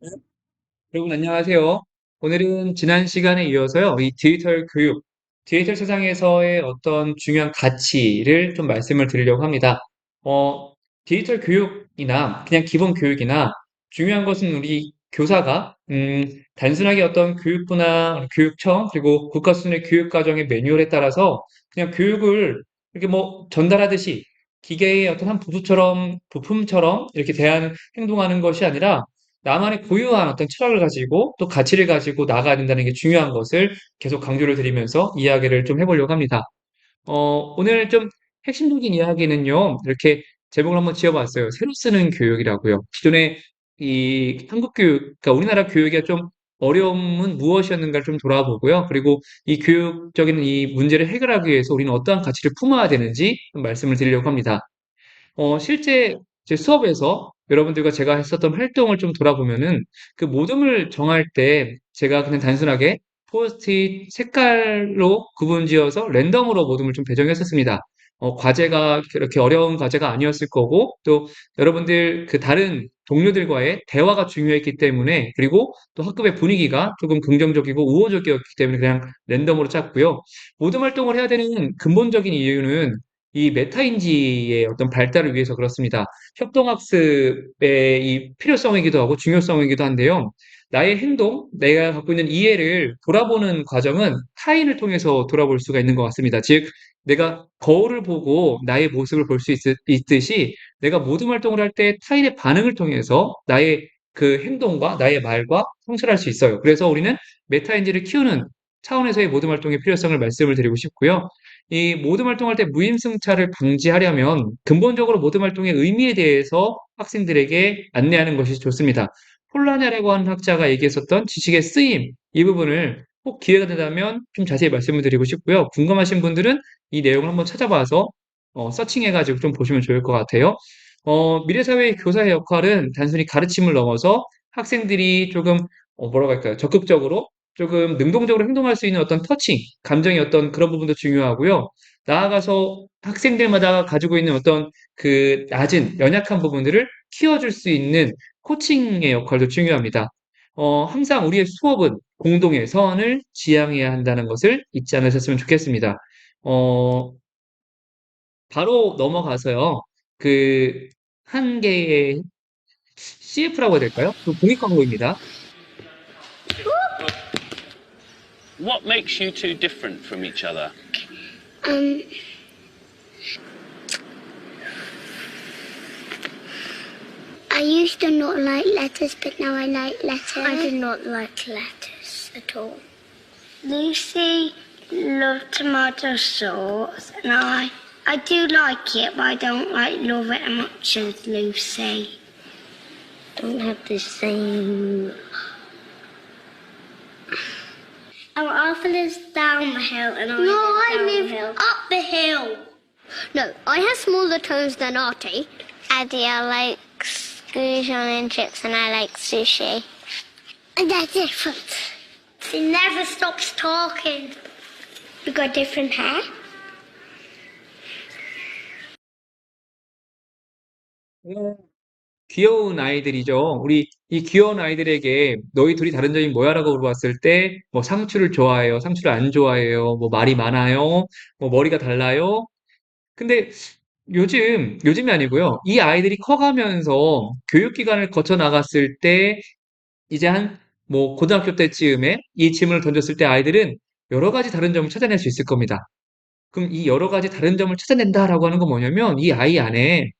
네, 여러분 안녕하세요. 오늘은 지난 시간에 이어서요, 이 디지털 교육, 디지털 세상에서의 어떤 중요한 가치를 좀 말씀을 드리려고 합니다. 어, 디지털 교육이나 그냥 기본 교육이나 중요한 것은 우리 교사가 음, 단순하게 어떤 교육부나 교육청 그리고 국가 수준의 교육 과정의 매뉴얼에 따라서 그냥 교육을 이렇게 뭐 전달하듯이 기계의 어떤 한 부수처럼 부품처럼 이렇게 대한 행동하는 것이 아니라 나만의 고유한 어떤 철학을 가지고 또 가치를 가지고 나아가야 된다는 게 중요한 것을 계속 강조를 드리면서 이야기를 좀 해보려고 합니다. 어, 오늘 좀 핵심적인 이야기는요, 이렇게 제목을 한번 지어봤어요. 새로 쓰는 교육이라고요. 기존에 이 한국 교육, 그러니까 우리나라 교육의 좀 어려움은 무엇이었는가를 좀 돌아보고요. 그리고 이 교육적인 이 문제를 해결하기 위해서 우리는 어떠한 가치를 품어야 되는지 좀 말씀을 드리려고 합니다. 어, 실제 제 수업에서 여러분들과 제가 했었던 활동을 좀 돌아보면은 그 모둠을 정할 때 제가 그냥 단순하게 포스트잇 색깔로 구분지어서 랜덤으로 모둠을 좀 배정했었습니다. 어, 과제가 그렇게 어려운 과제가 아니었을 거고 또 여러분들 그 다른 동료들과의 대화가 중요했기 때문에 그리고 또 학급의 분위기가 조금 긍정적이고 우호적이었기 때문에 그냥 랜덤으로 짰고요. 모둠 활동을 해야 되는 근본적인 이유는 이 메타인지의 어떤 발달을 위해서 그렇습니다. 협동학습의 이 필요성이기도 하고 중요성이기도 한데요. 나의 행동, 내가 갖고 있는 이해를 돌아보는 과정은 타인을 통해서 돌아볼 수가 있는 것 같습니다. 즉, 내가 거울을 보고 나의 모습을 볼 수 있듯이 내가 모든 활동을 할 때 타인의 반응을 통해서 나의 그 행동과 나의 말과 성찰할 수 있어요. 그래서 우리는 메타인지를 키우는 차원에서의 모든 활동의 필요성을 말씀을 드리고 싶고요. 이 모든 활동할 때 무임승차를 방지하려면 근본적으로 모든 활동의 의미에 대해서 학생들에게 안내하는 것이 좋습니다. 폴라냐라고 하는 학자가 얘기했었던 지식의 쓰임, 이 부분을 꼭 기회가 되다면 좀 자세히 말씀을 드리고 싶고요. 궁금하신 분들은 이 내용을 한번 찾아봐서 어, 서칭해가지고 좀 보시면 좋을 것 같아요. 어, 미래사회 교사의 역할은 단순히 가르침을 넘어서 학생들이 조금 어, 뭐라고 할까요? 적극적으로 조금 능동적으로 행동할 수 있는 어떤 터칭, 감정의 어떤 그런 부분도 중요하고요. 나아가서 학생들마다 가지고 있는 어떤 그 낮은, 연약한 부분들을 키워줄 수 있는 코칭의 역할도 중요합니다. 어, 항상 우리의 수업은 공동의 선을 지향해야 한다는 것을 잊지 않으셨으면 좋겠습니다. 어, 바로 넘어가서요. 그, 한 개의 CF라고 해야 될까요? 그 공익 광고입니다. What makes you two different from each other? Um, I used to not like letters, but now I like letters. I did not like letters at all. Lucy loved tomato sauce, and I I do like it, but I don't like love it as much as Lucy. Don't have the same. Our Arthur lives down the hill, and I no, live I live the hill. up the hill. No, I have smaller toes than Artie. Adia likes goose and chips, and I like sushi. And they're different. She never stops talking. You got different hair? 귀여운 아이들이죠. 우리 이 귀여운 아이들에게 너희 둘이 다른 점이 뭐야라고 물어봤을 때, 뭐 상추를 좋아해요, 상추를 안 좋아해요, 뭐 말이 많아요, 뭐 머리가 달라요. 근데 요즘, 요즘이 아니고요. 이 아이들이 커가면서 교육기관을 거쳐 나갔을 때, 이제 한, 뭐, 고등학교 때쯤에 이 질문을 던졌을 때 아이들은 여러 가지 다른 점을 찾아낼 수 있을 겁니다. 그럼 이 여러 가지 다른 점을 찾아낸다라고 하는 건 뭐냐면, 이 아이 안에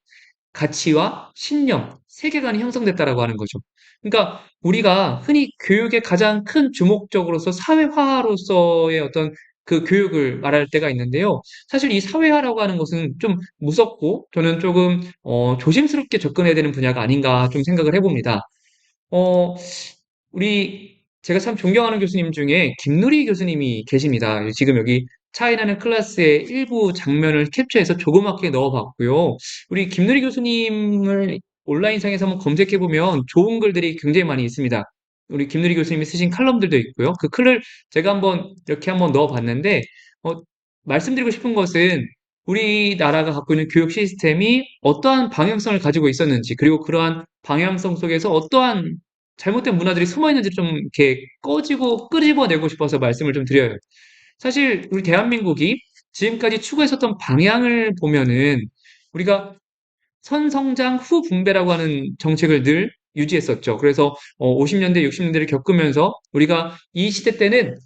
가치와 신념, 세계관이 형성됐다라고 하는 거죠. 그러니까 우리가 흔히 교육의 가장 큰 주목적으로서 사회화로서의 어떤 그 교육을 말할 때가 있는데요. 사실 이 사회화라고 하는 것은 좀 무섭고 저는 조금 어, 조심스럽게 접근해야 되는 분야가 아닌가 좀 생각을 해 봅니다. 어, 우리 제가 참 존경하는 교수님 중에 김누리 교수님이 계십니다. 지금 여기 차이나는 클래스의 일부 장면을 캡처해서 조그맣게 넣어 봤고요. 우리 김누리 교수님을 온라인상에서 한번 검색해보면 좋은 글들이 굉장히 많이 있습니다. 우리 김누리 교수님이 쓰신 칼럼들도 있고요. 그 글을 제가 한번 이렇게 한번 넣어봤는데, 어, 말씀드리고 싶은 것은 우리나라가 갖고 있는 교육 시스템이 어떠한 방향성을 가지고 있었는지, 그리고 그러한 방향성 속에서 어떠한 잘못된 문화들이 숨어 있는지 좀 이렇게 꺼지고 끄집어내고 싶어서 말씀을 좀 드려요. 사실 우리 대한민국이 지금까지 추구했었던 방향을 보면은 우리가 선성장 후 분배라고 하는 정책을 늘 유지했었죠. 그래서 50년대, 60년대를 겪으면서 우리가 이 시대 때는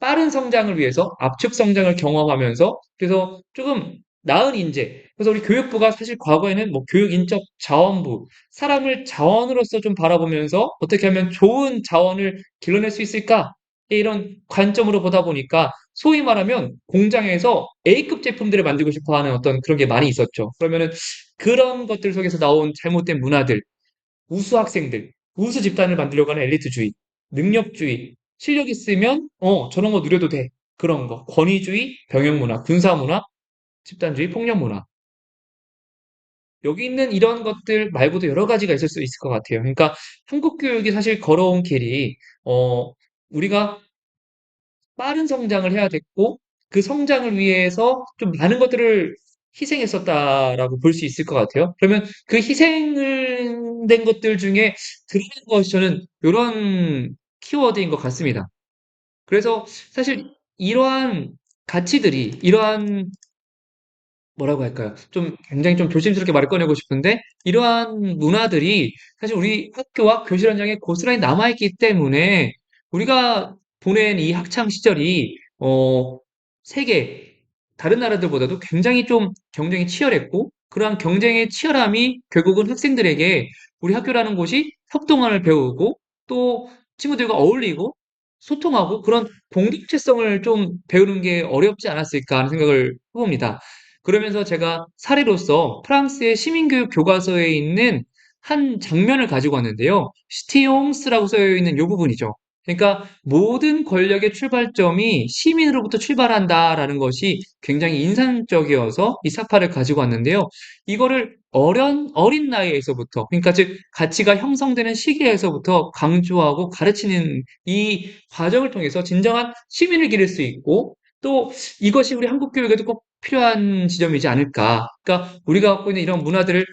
빠른 성장을 위해서 압축 성장을 경험하면서 그래서 조금 나은 인재. 그래서 우리 교육부가 사실 과거에는 뭐 교육 인적 자원부, 사람을 자원으로서 좀 바라보면서 어떻게 하면 좋은 자원을 길러낼 수 있을까? 이런 관점으로 보다 보니까 소위 말하면 공장에서 A급 제품들을 만들고 싶어 하는 어떤 그런 게 많이 있었죠. 그러면은 그런 것들 속에서 나온 잘못된 문화들, 우수 학생들, 우수 집단을 만들려고 하는 엘리트주의, 능력주의, 실력 있으면 어 저런 거 누려도 돼. 그런 거. 권위주의, 병영 문화, 군사 문화, 집단주의, 폭력 문화. 여기 있는 이런 것들 말고도 여러 가지가 있을 수 있을 것 같아요. 그러니까 한국 교육이 사실 걸어온 길이 어 우리가 빠른 성장을 해야 됐고 그 성장을 위해서 좀 많은 것들을 희생했었다라고 볼 수 있을 것 같아요. 그러면 그 희생을 된 것들 중에 드러난 것이 저는 이런 키워드인 것 같습니다. 그래서 사실 이러한 가치들이 이러한 뭐라고 할까요? 좀 굉장히 좀 조심스럽게 말을 꺼내고 싶은데 이러한 문화들이 사실 우리 학교와 교실 현장에 고스란히 남아있기 때문에 우리가 보낸 이 학창 시절이 어, 세계 다른 나라들보다도 굉장히 좀 경쟁이 치열했고 그러한 경쟁의 치열함이 결국은 학생들에게 우리 학교라는 곳이 협동을 배우고 또 친구들과 어울리고 소통하고 그런 공동체성을 좀 배우는 게 어렵지 않았을까 하는 생각을 해봅니다. 그러면서 제가 사례로서 프랑스의 시민교육 교과서에 있는 한 장면을 가지고 왔는데요. 시티용스라고 쓰여 있는 이 부분이죠. 그러니까 모든 권력의 출발점이 시민으로부터 출발한다라는 것이 굉장히 인상적이어서 이 사파를 가지고 왔는데요. 이거를 어린, 어린 나이에서부터, 그러니까 즉, 가치가 형성되는 시기에서부터 강조하고 가르치는 이 과정을 통해서 진정한 시민을 기를 수 있고, 또 이것이 우리 한국 교육에도 꼭 필요한 지점이지 않을까. 그러니까 우리가 갖고 있는 이런 문화들을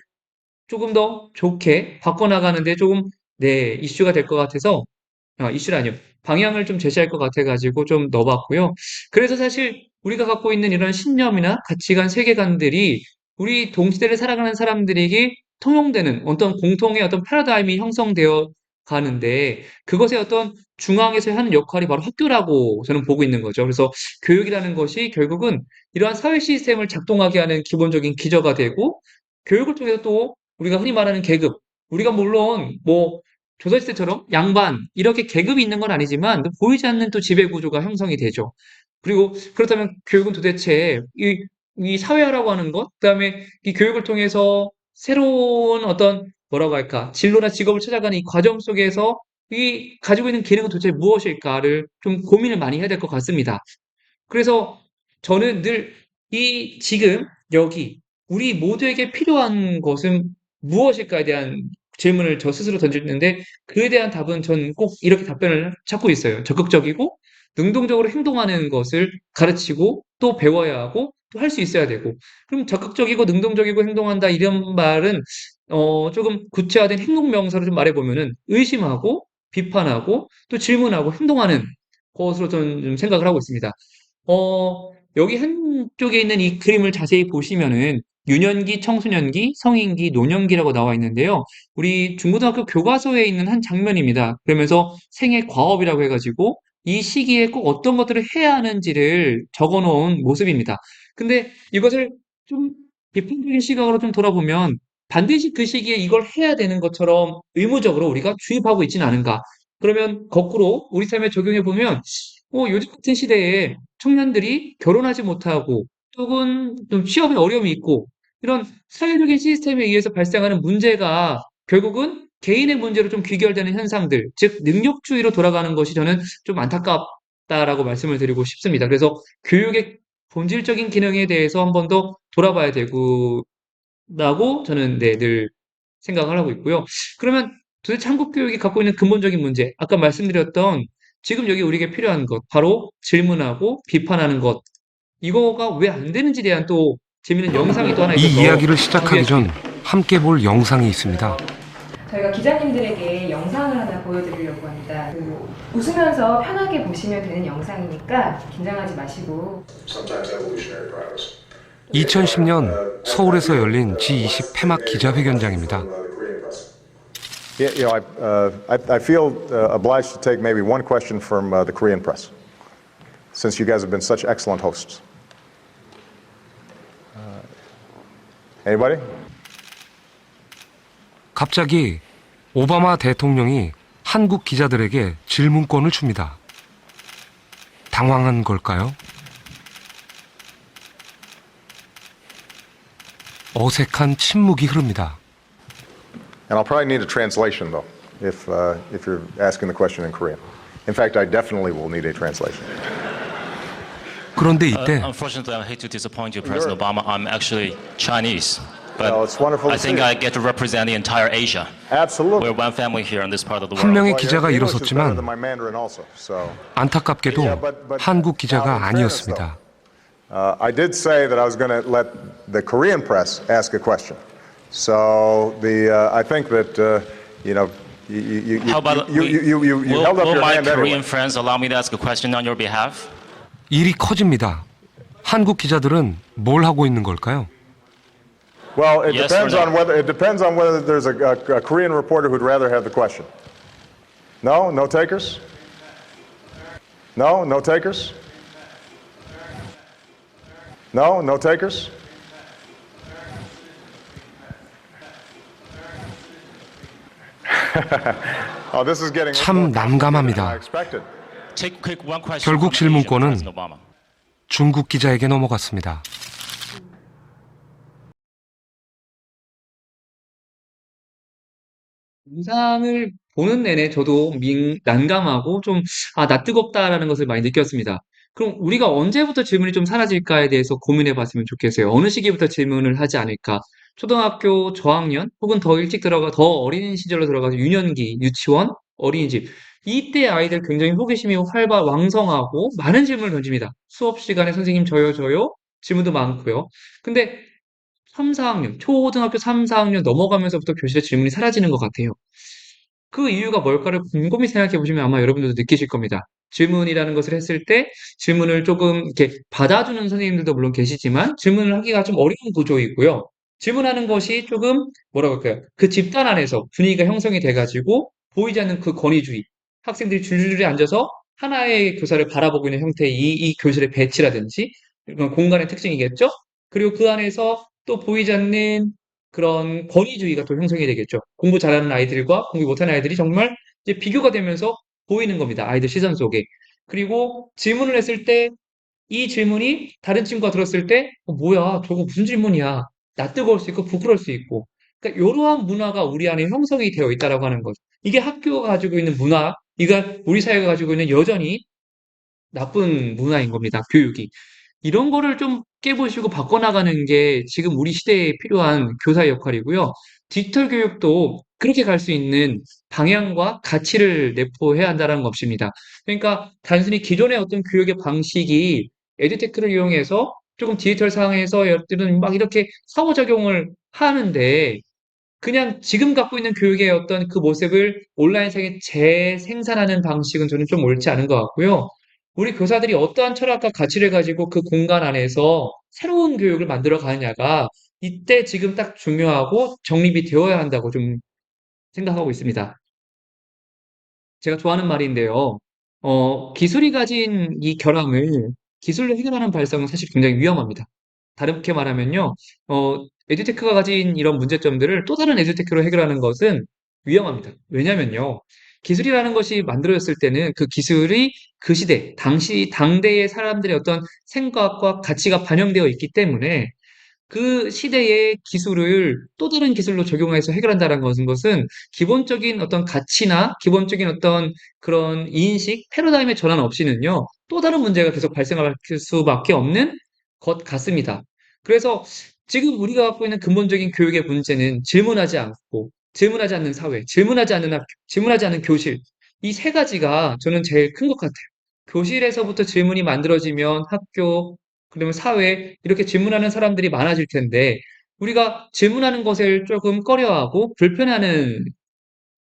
조금 더 좋게 바꿔나가는데 조금, 네, 이슈가 될 것 같아서 아, 이슈라니요. 방향을 좀 제시할 것 같아가지고 좀 넣어봤고요. 그래서 사실 우리가 갖고 있는 이런 신념이나 가치관, 세계관들이 우리 동시대를 살아가는 사람들에게 통용되는 어떤 공통의 어떤 패러다임이 형성되어 가는데 그것의 어떤 중앙에서 하는 역할이 바로 학교라고 저는 보고 있는 거죠. 그래서 교육이라는 것이 결국은 이러한 사회 시스템을 작동하게 하는 기본적인 기저가 되고 교육을 통해서 또 우리가 흔히 말하는 계급, 우리가 물론 뭐 조선시대처럼 양반 이렇게 계급이 있는 건 아니지만 또 보이지 않는 또 지배 구조가 형성이 되죠. 그리고 그렇다면 교육은 도대체 이, 이 사회화라고 하는 것, 그 다음에 이 교육을 통해서 새로운 어떤 뭐라고 할까 진로나 직업을 찾아가는 이 과정 속에서 이 가지고 있는 기능은 도대체 무엇일까를 좀 고민을 많이 해야 될 것 같습니다. 그래서 저는 늘 이 지금 여기 우리 모두에게 필요한 것은 무엇일까에 대한 질문을 저 스스로 던졌는데 그에 대한 답은 전 꼭 이렇게 답변을 찾고 있어요. 적극적이고 능동적으로 행동하는 것을 가르치고 또 배워야 하고 또 할 수 있어야 되고 그럼 적극적이고 능동적이고 행동한다 이런 말은 어 조금 구체화된 행동 명사로 좀 말해 보면은 의심하고 비판하고 또 질문하고 행동하는 것으로 저는 좀 생각을 하고 있습니다. 어 여기 한쪽에 있는 이 그림을 자세히 보시면은 유년기, 청소년기, 성인기, 노년기라고 나와 있는데요. 우리 중고등학교 교과서에 있는 한 장면입니다. 그러면서 생애 과업이라고 해가지고 이 시기에 꼭 어떤 것들을 해야 하는지를 적어 놓은 모습입니다. 근데 이것을 좀 비판적인 시각으로 좀 돌아보면 반드시 그 시기에 이걸 해야 되는 것처럼 의무적으로 우리가 주입하고 있지는 않은가. 그러면 거꾸로 우리 삶에 적용해 보면 어, 요즘 같은 시대에 청년들이 결혼하지 못하고 혹은 좀 취업에 어려움이 있고 이런 사회적인 시스템에 의해서 발생하는 문제가 결국은 개인의 문제로 좀 귀결되는 현상들, 즉 능력주의로 돌아가는 것이 저는 좀 안타깝다라고 말씀을 드리고 싶습니다. 그래서 교육의 본질적인 기능에 대해서 한 번 더 돌아봐야 되고 라고 저는 네, 늘 생각을 하고 있고요. 그러면 도대체 한국 교육이 갖고 있는 근본적인 문제, 아까 말씀드렸던 지금 여기 우리에게 필요한 것, 바로 질문하고 비판하는 것, 이거가 왜 안 되는지에 대한 또 재밌는 영상이 또 하나 이 있어서 이야기를 시작하기 전. 함께 볼 영상이 있습니다. 저희가 기자님들에게 영상을 하나 보여드리려고 합니다. 그 웃으면서 편하게 보시면 되는 영상이니까 긴장하지 마시고 sometimes evolutionary prowess. 2010년 서울에서 열린 G20 폐막 기자회견장입니다. Yeah, you know, I, uh, I, I feel uh, obliged to take maybe one question from uh, the Korean press, since you guys have been such excellent hosts. Anybody? 갑자기 오바마 대통령이 한국 기자들에게 질문권을 줍니다. 당황한 걸까요? 어색한 침묵이 흐릅니다. And I'll probably need a translation though, if uh, if you're asking the question in Korean. In fact, I definitely will need a translation. 그런데 Uh, 이때 unfortunately, I hate to disappoint you, President Obama. I'm actually Chinese. But Well, it's wonderful to I think see you. I get to represent the entire Asia. Absolutely. We're one family here in this part of the 한 world. 명의 Well, 기자가 your English is better than 일어섰지만 my Mandarin also. So 안타깝게도 Yeah, but- but 한국 now, 기자가 in fairness, 아니었습니다. uh, I did say that I was going to let the Korean press ask a question. So the uh, I think that uh, you know you you you How about you, you, you, you, you will, held up will your my hand Korean anyway. friends allow me to ask a question on your behalf? 일이 커집니다. 한국 기자들은 뭘 하고 있는 걸까요? Well, it Yes depends or no? on whether it depends on whether there's a, a, a Korean reporter who'd rather have the question. No, no takers. No, no takers. No, no takers. oh, this is getting 참 I expected. 결국 질문권은. 중국 기자에게 넘어갔습니다. 영상을 보는 내내 저도 민, 난감하고 좀, 아, 나 뜨겁다라는 것을 많이 느꼈습니다. 그럼 우리가 언제부터 질문이 좀 사라질까에 대해서 고민해 봤으면 좋겠어요. 어느 시기부터 질문을 하지 않을까? 초등학교 저학년 혹은 더 일찍 들어가, 더 어린 시절로 들어가서 유년기, 유치원, 어린이집. 이때 아이들 굉장히 호기심이 활발, 왕성하고 많은 질문을 던집니다. 수업 시간에 선생님 저요, 저요? 질문도 많고요. 근데 3, 4학년, 초등학교 3, 4학년 넘어가면서부터 교실에 질문이 사라지는 것 같아요. 그 이유가 뭘까를 곰곰이 생각해 보시면 아마 여러분들도 느끼실 겁니다. 질문이라는 것을 했을 때 질문을 조금 이렇게 받아주는 선생님들도 물론 계시지만 질문을 하기가 좀 어려운 구조이고요. 질문하는 것이 조금 뭐라고 할까요? 그 집단 안에서 분위기가 형성이 돼가지고 보이지 않는 그 권위주의. 학생들이 줄줄이 앉아서 하나의 교사를 바라보고 있는 형태의 이, 이 교실의 배치라든지 이런 공간의 특징이겠죠? 그리고 그 안에서 또 보이지 않는 그런 권위주의가 또 형성이 되겠죠. 공부 잘하는 아이들과 공부 못하는 아이들이 정말 이제 비교가 되면서 보이는 겁니다. 아이들 시선 속에. 그리고 질문을 했을 때 이 질문이 다른 친구가 들었을 때 어, 뭐야 저거 무슨 질문이야. 나 뜨거울 수 있고 부끄러울 수 있고. 그러니까 이러한 문화가 우리 안에 형성이 되어 있다라고 하는 거죠. 이게 학교가 가지고 있는 문화, 이거 우리 사회가 가지고 있는 여전히 나쁜 문화인 겁니다. 교육이. 이런 거를 좀 깨보시고 바꿔나가는 게 지금 우리 시대에 필요한 교사의 역할이고요. 디지털 교육도 그렇게 갈 수 있는 방향과 가치를 내포해야 한다는 것입니다. 그러니까 단순히 기존의 어떤 교육의 방식이 에듀테크를 이용해서 조금 디지털 상황에서 여러분들은 막 이렇게 상호작용을 하는데 그냥 지금 갖고 있는 교육의 어떤 그 모습을 온라인상에 재생산하는 방식은 저는 좀 옳지 않은 것 같고요. 우리 교사들이 어떠한 철학과 가치를 가지고 그 공간 안에서 새로운 교육을 만들어 가느냐가 이때 지금 딱 중요하고 정립이 되어야 한다고 좀 생각하고 있습니다. 제가 좋아하는 말인데요. 어, 기술이 가진 이 결함을 기술로 해결하는 발상은 사실 굉장히 위험합니다. 다르게 말하면요, 어, 에듀테크가 가진 이런 문제점들을 또 다른 에듀테크로 해결하는 것은 위험합니다. 왜냐면요, 기술이라는 것이 만들어졌을 때는 그 기술이 그 시대, 당시, 당대의 사람들의 어떤 생각과 가치가 반영되어 있기 때문에 그 시대의 기술을 또 다른 기술로 적용해서 해결한다는 것은 기본적인 어떤 가치나 기본적인 어떤 그런 인식, 패러다임의 전환 없이는요, 또 다른 문제가 계속 발생할 수밖에 없는 것 같습니다. 그래서 지금 우리가 갖고 있는 근본적인 교육의 문제는 질문하지 않고, 질문하지 않는 사회, 질문하지 않는 학교, 질문하지 않는 교실, 이 세 가지가 저는 제일 큰 것 같아요. 교실에서부터 질문이 만들어지면 학교, 그러면 사회, 이렇게 질문하는 사람들이 많아질 텐데, 우리가 질문하는 것을 조금 꺼려하고 불편해하는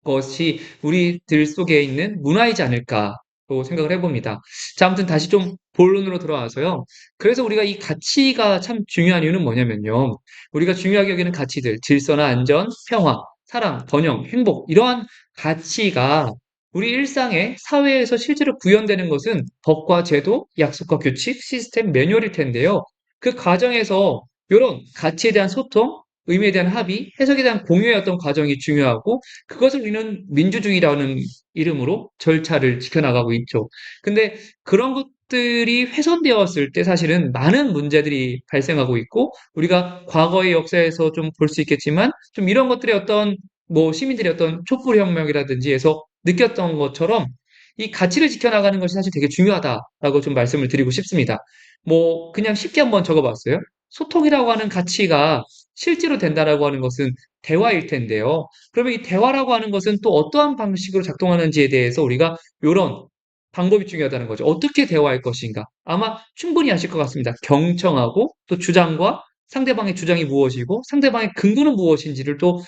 것이 우리들 속에 있는 문화이지 않을까 로 생각을 해봅니다. 자, 아무튼 다시 좀 본론으로 돌아와서요. 그래서 우리가 이 가치가 참 중요한 이유는 뭐냐면요. 우리가 중요하게 여기는 가치들, 질서나 안전, 평화, 사랑, 번영, 행복, 이러한 가치가 우리 일상의 사회에서 실제로 구현되는 것은 법과 제도, 약속과 규칙, 시스템, 매뉴얼일 텐데요. 그 과정에서 이런 가치에 대한 소통, 의미에 대한 합의, 해석에 대한 공유의 어떤 과정이 중요하고 그것을 우리는 민주주의라는 이름으로 절차를 지켜나가고 있죠. 근데 그런 것들이 훼손되었을 때 사실은 많은 문제들이 발생하고 있고 우리가 과거의 역사에서 좀 볼 수 있겠지만 좀 이런 것들의 어떤 뭐 시민들의 어떤 촛불혁명이라든지 해서 느꼈던 것처럼 이 가치를 지켜나가는 것이 사실 되게 중요하다라고 좀 말씀을 드리고 싶습니다. 뭐 그냥 쉽게 한번 적어봤어요. 소통이라고 하는 가치가 실제로 된다라고 하는 것은 대화일 텐데요. 그러면 이 대화라고 하는 것은 또 어떠한 방식으로 작동하는지에 대해서 우리가 이런 방법이 중요하다는 거죠. 어떻게 대화할 것인가? 아마 충분히 아실 것 같습니다. 경청하고 또 주장과 상대방의 주장이 무엇이고 상대방의 근거는 무엇인지를 또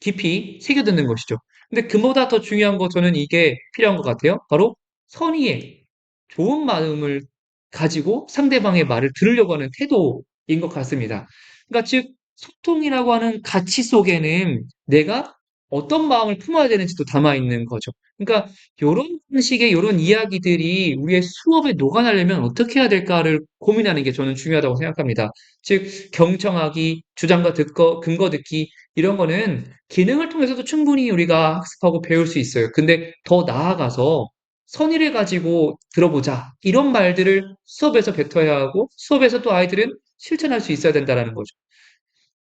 깊이 새겨듣는 것이죠. 근데 그보다 더 중요한 거 저는 이게 필요한 것 같아요. 바로 선의의 좋은 마음을 가지고 상대방의 말을 들으려고 하는 태도인 것 같습니다. 그러니까 즉 소통이라고 하는 가치 속에는 내가 어떤 마음을 품어야 되는지도 담아 있는 거죠. 그러니까 요런 식의 요런 이야기들이 우리의 수업에 녹아나려면 어떻게 해야 될까를 고민하는 게 저는 중요하다고 생각합니다. 즉 경청하기, 주장과 듣거, 근거 듣기 이런 거는 기능을 통해서도 충분히 우리가 학습하고 배울 수 있어요. 근데 더 나아가서 선의를 가지고 들어보자. 이런 말들을 수업에서 뱉어야 하고 수업에서 또 아이들은 실천할 수 있어야 된다는 거죠.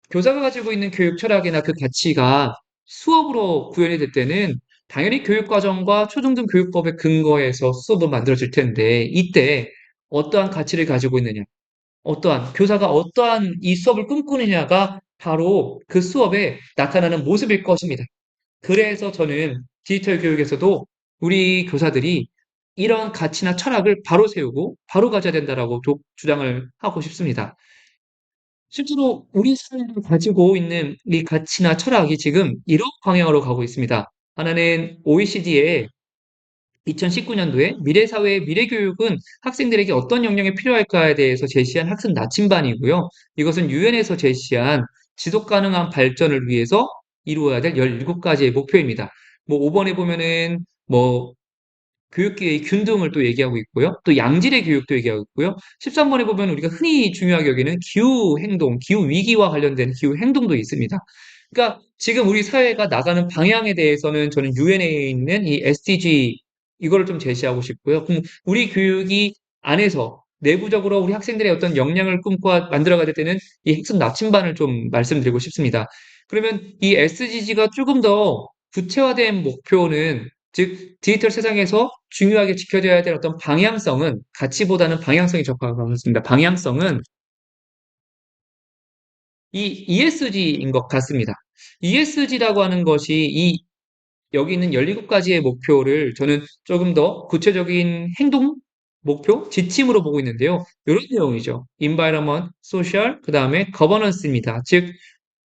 교사가 가지고 있는 교육 철학이나 그 가치가 수업으로 구현이 될 때는 당연히 교육과정과 초중등 교육법의 근거에서 수업은 만들어질 텐데 이때 어떠한 가치를 가지고 있느냐, 어떠한 교사가 어떠한 이 수업을 꿈꾸느냐가 바로 그 수업에 나타나는 모습일 것입니다. 그래서 저는 디지털 교육에서도 우리 교사들이 이런 가치나 철학을 바로 세우고 바로 가져야 된다라고 도- 주장을 하고 싶습니다. 실제로 우리 사회를 가지고 있는 이 가치나 철학이 지금 이런 방향으로 가고 있습니다. 하나는 OECD의 2019년도에 미래 사회의 미래 교육은 학생들에게 어떤 역량이 필요할까에 대해서 제시한 학습 나침반이고요. 이것은 유엔에서 제시한 지속 가능한 발전을 위해서 이루어야 될 17가지의 목표입니다. 뭐 5번에 보면은 뭐 교육계의 균등을 또 얘기하고 있고요. 또 양질의 교육도 얘기하고 있고요. 13번에 보면 우리가 흔히 중요하게 여기는 기후 행동, 기후 위기와 관련된 기후 행동도 있습니다. 그러니까 지금 우리 사회가 나가는 방향에 대해서는 저는 유엔에 있는 이 SDG 이거를 좀 제시하고 싶고요. 그럼 우리 교육이 안에서 내부적으로 우리 학생들의 어떤 역량을 꿈꿔 만들어가야 될 때는 이 핵심 나침반을 좀 말씀드리고 싶습니다. 그러면 이 SDG가 조금 더 구체화된 목표는 즉 디지털 세상에서 중요하게 지켜져야 될 어떤 방향성은 가치보다는 방향성이 적합하습니다 방향성은 이 ESG인 것 같습니다. ESG라고 하는 것이 이 여기 있는 17가지의 목표를 저는 조금 더 구체적인 행동 목표, 지침으로 보고 있는데요. 이런 내용이죠. environment, social, 그 다음에 governance입니다. 즉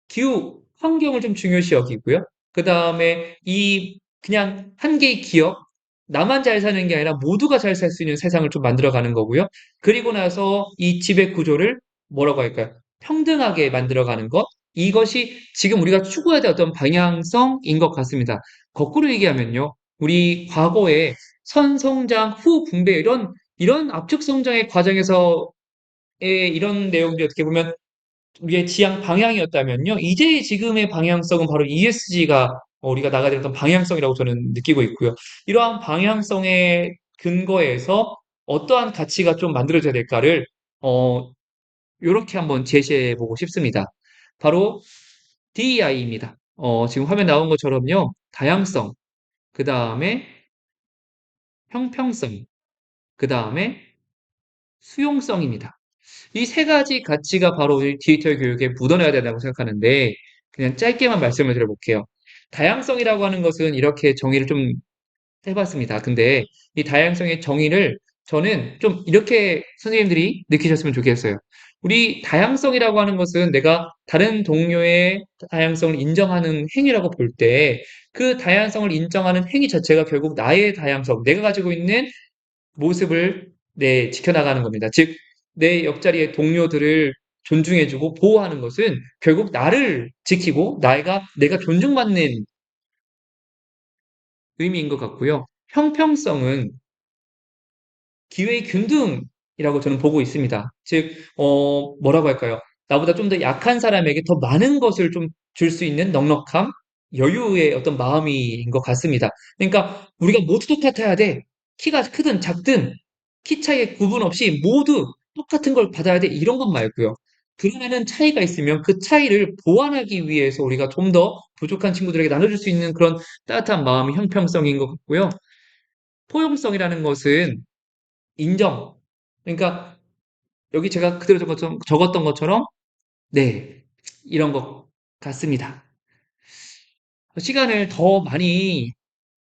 기후, 환경을 좀 중요시 여기고요. 그 다음에 이 그냥 한 개의 기업, 나만 잘 사는 게 아니라 모두가 잘 살 수 있는 세상을 좀 만들어가는 거고요. 그리고 나서 이 지배 구조를 뭐라고 할까요? 평등하게 만들어가는 것. 이것이 지금 우리가 추구해야 될 어떤 방향성인 것 같습니다. 거꾸로 얘기하면요. 우리 과거에 선성장, 후분배 이런 이런 압축 성장의 과정에서의 이런 내용들이 어떻게 보면 우리의 지향 방향이었다면요. 이제 지금의 방향성은 바로 ESG가 우리가 나가야 되는 방향성이라고 저는 느끼고 있고요. 이러한 방향성의 근거에서 어떠한 가치가 좀 만들어져야 될까를 어, 이렇게 한번 제시해 보고 싶습니다. 바로 DEI입니다. 어, 지금 화면 나온 것처럼요. 다양성, 그 다음에 형평성, 그 다음에 수용성입니다. 이 세 가지 가치가 바로 디지털 교육에 묻어나야 된다고 생각하는데 그냥 짧게만 말씀을 드려볼게요. 다양성이라고 하는 것은 이렇게 정의를 좀 해봤습니다. 근데 이 다양성의 정의를 저는 좀 이렇게 선생님들이 느끼셨으면 좋겠어요. 우리 다양성이라고 하는 것은 내가 다른 동료의 다양성을 인정하는 행위라고 볼 때 그 다양성을 인정하는 행위 자체가 결국 나의 다양성, 내가 가지고 있는 모습을 네, 지켜나가는 겁니다. 즉, 내 옆자리의 동료들을 존중해주고 보호하는 것은 결국 나를 지키고 나가 내가 존중받는 의미인 것 같고요. 형평성은 기회의 균등이라고 저는 보고 있습니다. 즉, 어, 뭐라고 할까요? 나보다 좀 더 약한 사람에게 더 많은 것을 좀 줄 수 있는 넉넉함, 여유의 어떤 마음인 것 같습니다. 그러니까 우리가 모두 똑같아야 돼. 키가 크든 작든 키 차이에 구분 없이 모두 똑같은 걸 받아야 돼. 이런 것 말고요. 그러면은 차이가 있으면 그 차이를 보완하기 위해서 우리가 좀 더 부족한 친구들에게 나눠줄 수 있는 그런 따뜻한 마음이 형평성인 것 같고요. 포용성이라는 것은 인정. 그러니까 여기 제가 그대로 적었던, 적었던 것처럼 네, 이런 것 같습니다. 시간을 더 많이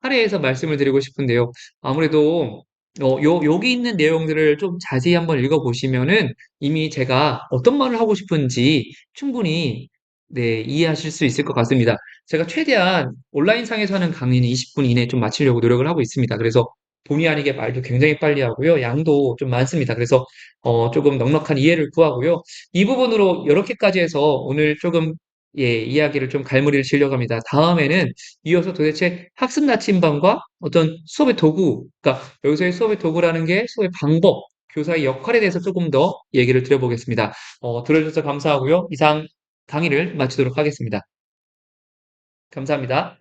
할애해서 말씀을 드리고 싶은데요. 아무래도 어, 요, 여기 있는 내용들을 좀 자세히 한번 읽어보시면은 이미 제가 어떤 말을 하고 싶은지 충분히 네, 이해하실 수 있을 것 같습니다. 제가 최대한 온라인상에서 하는 강의는 20분 이내에 좀 마치려고 노력을 하고 있습니다. 그래서 본의 아니게 말도 굉장히 빨리 하고요. 양도 좀 많습니다. 그래서 어, 조금 넉넉한 이해를 구하고요. 이 부분으로 이렇게까지 해서 오늘 조금 예, 이야기를 좀 갈무리를 지려고 합니다. 다음에는 이어서 도대체 학습 나침반과 어떤 수업의 도구, 그러니까 여기서의 수업의 도구라는 게 수업의 방법, 교사의 역할에 대해서 조금 더 얘기를 드려보겠습니다. 어, 들어주셔서 감사하고요. 이상 강의를 마치도록 하겠습니다. 감사합니다.